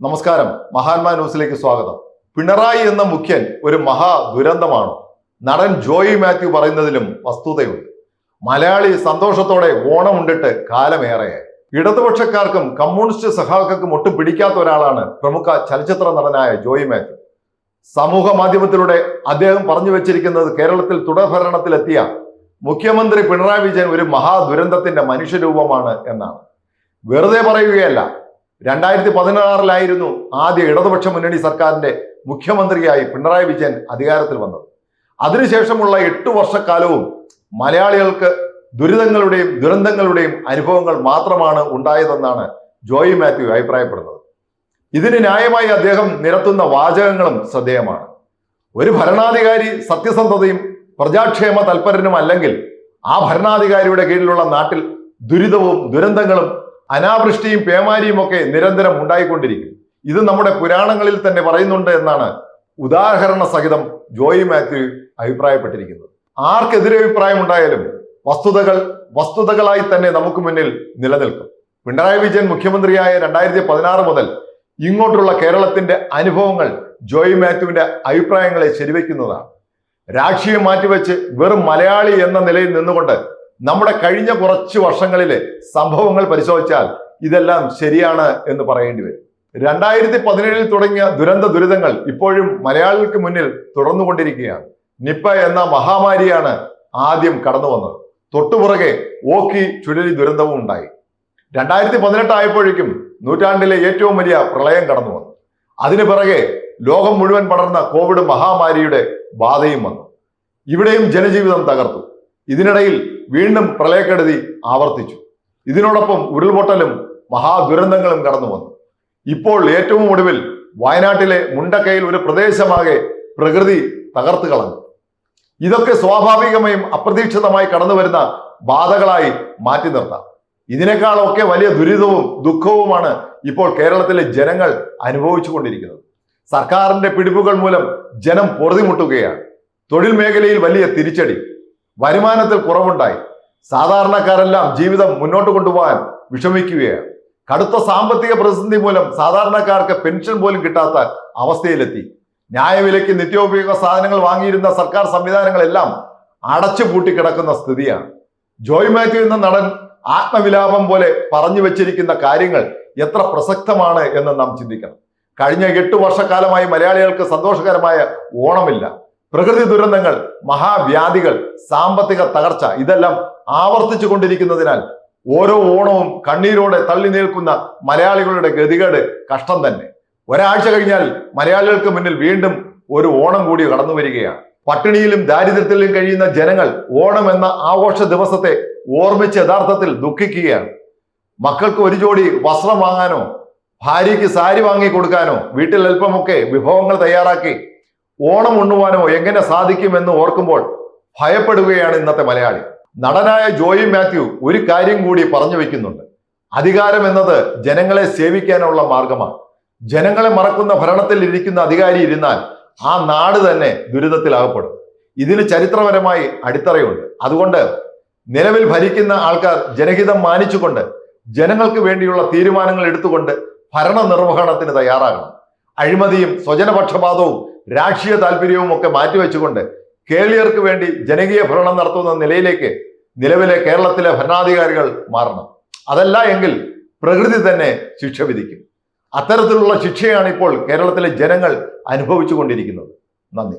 നമസ്കാരം. മഹാത്മാ ന്യൂസിലേക്ക് സ്വാഗതം. പിണറായി എന്ന മുഖ്യൻ ഒരു മഹാ ദുരന്തമാണ്. നടൻ ജോയി മാത്യു പറയുന്നതിലും വസ്തുതയുണ്ട്. മലയാളി സന്തോഷത്തോടെ ഓണം ഉണ്ടിട്ട് കാലമേറെയായി ഇടതുപക്ഷക്കാർക്കും കമ്മ്യൂണിസ്റ്റ് സഹാക്കൾക്കും ഒട്ടും പിടിക്കാത്ത ഒരാളാണ് പ്രമുഖ ചലച്ചിത്ര നടനായ ജോയി മാത്യു. സമൂഹ മാധ്യമത്തിലൂടെ അദ്ദേഹം പറഞ്ഞു വെച്ചിരിക്കുന്നത് കേരളത്തിൽ തുടർഭരണത്തിലെത്തിയ മുഖ്യമന്ത്രി പിണറായി വിജയൻ ഒരു മഹാദുരന്തത്തിന്റെ മനുഷ്യരൂപമാണ് എന്നാണ്. വെറുതെ പറയുകയല്ല രണ്ടായിരത്തി പതിനാറിലായിരുന്നു ആദ്യ ഇടതുപക്ഷ മുന്നണി സർക്കാരിന്റെ മുഖ്യമന്ത്രിയായി പിണറായി വിജയൻ അധികാരത്തിൽ വന്നത്. അതിനുശേഷമുള്ള എട്ടു വർഷക്കാലവും മലയാളികൾക്ക് ദുരിതങ്ങളുടെയും ദുരന്തങ്ങളുടെയും അനുഭവങ്ങൾ മാത്രമാണ് ഉണ്ടായതെന്നാണ് ജോയി മാത്യു അഭിപ്രായപ്പെടുന്നത്. ഇതിന് ന്യായമായി അദ്ദേഹം നിരത്തുന്ന വാചകങ്ങളും ശ്രദ്ധേയമാണ്. ഒരു ഭരണാധികാരി സത്യസന്ധതയും പ്രജാക്ഷേമ തൽപരനും അല്ലെങ്കിൽ ആ ഭരണാധികാരിയുടെ കീഴിലുള്ള നാട്ടിൽ ദുരിതവും ദുരന്തങ്ങളും അനാവൃഷ്ടിയും പേമാരിയും ഒക്കെ നിരന്തരം ഉണ്ടായിക്കൊണ്ടിരിക്കും. ഇത് നമ്മുടെ പുരാണങ്ങളിൽ തന്നെ പറയുന്നുണ്ട് എന്നാണ് ഉദാഹരണ സഹിതം ജോയി മാത്യു അഭിപ്രായപ്പെട്ടിരിക്കുന്നത്. ആർക്കെതിരെ അഭിപ്രായം ഉണ്ടായാലും വസ്തുതകൾ വസ്തുതകളായി തന്നെ നമുക്ക് മുന്നിൽ നിലനിൽക്കും. പിണറായി വിജയൻ മുഖ്യമന്ത്രിയായ രണ്ടായിരത്തി പതിനാറ് മുതൽ ഇങ്ങോട്ടുള്ള കേരളത്തിന്റെ അനുഭവങ്ങൾ ജോയി മാത്യുവിന്റെ അഭിപ്രായങ്ങളെ ശരിവെക്കുന്നതാണ്. രാഷ്ട്രീയം മാറ്റിവെച്ച് വെറും മലയാളി എന്ന നിലയിൽ നിന്നുകൊണ്ട് നമ്മുടെ കഴിഞ്ഞ കുറച്ച് വർഷങ്ങളിലെ സംഭവങ്ങൾ പരിശോധിച്ചാൽ ഇതെല്ലാം ശരിയാണ് എന്ന് പറയേണ്ടി വരും. രണ്ടായിരത്തി പതിനേഴിൽ തുടങ്ങിയ ദുരന്ത ദുരിതങ്ങൾ ഇപ്പോഴും മലയാളികൾക്ക് മുന്നിൽ തുടർന്നുകൊണ്ടിരിക്കുകയാണ്. നിപ്പ എന്ന മഹാമാരിയാണ് ആദ്യം കടന്നു വന്നത്. തൊട്ടുപുറകെ ഓക്കി ചുഴലി ദുരന്തവും ഉണ്ടായി. രണ്ടായിരത്തി പതിനെട്ട് ആയപ്പോഴേക്കും നൂറ്റാണ്ടിലെ ഏറ്റവും വലിയ പ്രളയം കടന്നു വന്നു. അതിനു പിറകെ ലോകം മുഴുവൻ പടർന്ന കോവിഡ് മഹാമാരിയുടെ ബാധയും വന്നു. ഇവിടെയും ജനജീവിതം തകർത്തു. ഇതിനിടയിൽ വീണ്ടും പ്രളയക്കെടുതി ആവർത്തിച്ചു. ഇതിനോടൊപ്പം ഉരുൾപൊട്ടലും മഹാദുരന്തങ്ങളും കടന്നു വന്നു. ഇപ്പോൾ ഏറ്റവും ഒടുവിൽ വയനാട്ടിലെ മുണ്ടക്കയിൽ ഒരു പ്രദേശമാകെ പ്രകൃതി തകർത്തു കളഞ്ഞു. ഇതൊക്കെ സ്വാഭാവികമായും അപ്രതീക്ഷിതമായി കടന്നു വരുന്ന ബാധകളായി മാറ്റി നിർത്താം. ഇതിനേക്കാളൊക്കെ വലിയ ദുരിതവും ദുഃഖവുമാണ് ഇപ്പോൾ കേരളത്തിലെ ജനങ്ങൾ അനുഭവിച്ചു കൊണ്ടിരിക്കുന്നത്. സർക്കാരിന്റെ പിടിപ്പുകൾ മൂലം ജനം പൊറുതിമുട്ടുകയാണ്. തൊഴിൽ മേഖലയിൽ വലിയ തിരിച്ചടി വരുമാനത്തിൽ കുറവുണ്ടായി. സാധാരണക്കാരെല്ലാം ജീവിതം മുന്നോട്ട് കൊണ്ടുപോകാൻ വിഷമിക്കുകയാണ്. കടുത്ത സാമ്പത്തിക പ്രതിസന്ധി മൂലം സാധാരണക്കാർക്ക് പെൻഷൻ പോലും കിട്ടാത്ത അവസ്ഥയിലെത്തി. ന്യായവിലയ്ക്ക് നിത്യോപയോഗ സാധനങ്ങൾ വാങ്ങിയിരുന്ന സർക്കാർ സംവിധാനങ്ങളെല്ലാം അടച്ചു പൂട്ടിക്കിടക്കുന്ന സ്ഥിതിയാണ്. ജോയ് മാത്യു എന്ന നടൻ ആത്മവിലാപം പോലെ പറഞ്ഞു വെച്ചിരിക്കുന്ന കാര്യങ്ങൾ എത്ര പ്രസക്തമാണ് എന്ന് നാം ചിന്തിക്കണം. കഴിഞ്ഞ എട്ട് വർഷക്കാലമായി മലയാളികൾക്ക് സന്തോഷകരമായ ഓണമില്ല. പ്രകൃതി ദുരന്തങ്ങൾ മഹാവ്യാധികൾ സാമ്പത്തിക തകർച്ച ഇതെല്ലാം ആവർത്തിച്ചു കൊണ്ടിരിക്കുന്നതിനാൽ ഓരോ ഓണവും കണ്ണീരോടെ തള്ളി നിൽക്കുന്ന മലയാളികളുടെ ഗതികേട് കഷ്ടം തന്നെ. ഒരാഴ്ച കഴിഞ്ഞാൽ മലയാളികൾക്ക് മുന്നിൽ വീണ്ടും ഒരു ഓണം കൂടി കടന്നു വരികയാണ്. പട്ടിണിയിലും ദാരിദ്ര്യത്തിലും കഴിയുന്ന ജനങ്ങൾ ഓണം എന്ന ആഘോഷ ദിവസത്തെ ഓർമ്മിച്ച് യഥാർത്ഥത്തിൽ ദുഃഖിക്കുകയാണ്. മക്കൾക്ക് ഒരു ജോഡി വസ്ത്രം വാങ്ങാനോ ഭാര്യയ്ക്ക് സാരി വാങ്ങി കൊടുക്കാനോ വീട്ടിൽ അല്പമൊക്കെ വിഭവങ്ങൾ തയ്യാറാക്കി ഓണം ഉണ്ണുവാനോ എങ്ങനെ സാധിക്കുമെന്ന് ഓർക്കുമ്പോൾ ഭയപ്പെടുകയാണ് ഇന്നത്തെ മലയാളി. നടനായ ജോയി മാത്യു ഒരു കാര്യം കൂടി പറഞ്ഞു വെക്കുന്നുണ്ട്. അധികാരം എന്നത് ജനങ്ങളെ സേവിക്കാനുള്ള മാർഗമാണ്. ജനങ്ങളെ മറക്കുന്ന ഭരണത്തിൽ ഇരിക്കുന്ന അധികാരി ഇരുന്നാൽ ആ നാട് തന്നെ ദുരിതത്തിലാകപ്പെടും. ഇതിന് ചരിത്രപരമായി അടിത്തറയുണ്ട്. അതുകൊണ്ട് നിലവിൽ ഭരിക്കുന്ന ആൾക്കാർ ജനഹിതം മാനിച്ചുകൊണ്ട് ജനങ്ങൾക്ക് വേണ്ടിയുള്ള തീരുമാനങ്ങൾ എടുത്തുകൊണ്ട് ഭരണ നിർവഹണത്തിന് തയ്യാറാകണം. അഴിമതിയും സ്വജനപക്ഷപാതവും രാഷ്ട്രീയ താല്പര്യവും ഒക്കെ മാറ്റിവെച്ചുകൊണ്ട് കേളിയർക്ക് വേണ്ടി ജനകീയ ഭരണം നടത്തുന്ന നിലയിലേക്ക് നിലവിലെ കേരളത്തിലെ ഭരണാധികാരികൾ മാറണം. അതല്ല എങ്കിൽ പ്രകൃതി തന്നെ ശിക്ഷ വിധിക്കും. അത്തരത്തിലുള്ള ശിക്ഷയാണ് ഇപ്പോൾ കേരളത്തിലെ ജനങ്ങൾ അനുഭവിച്ചു കൊണ്ടിരിക്കുന്നത് നന്ദി.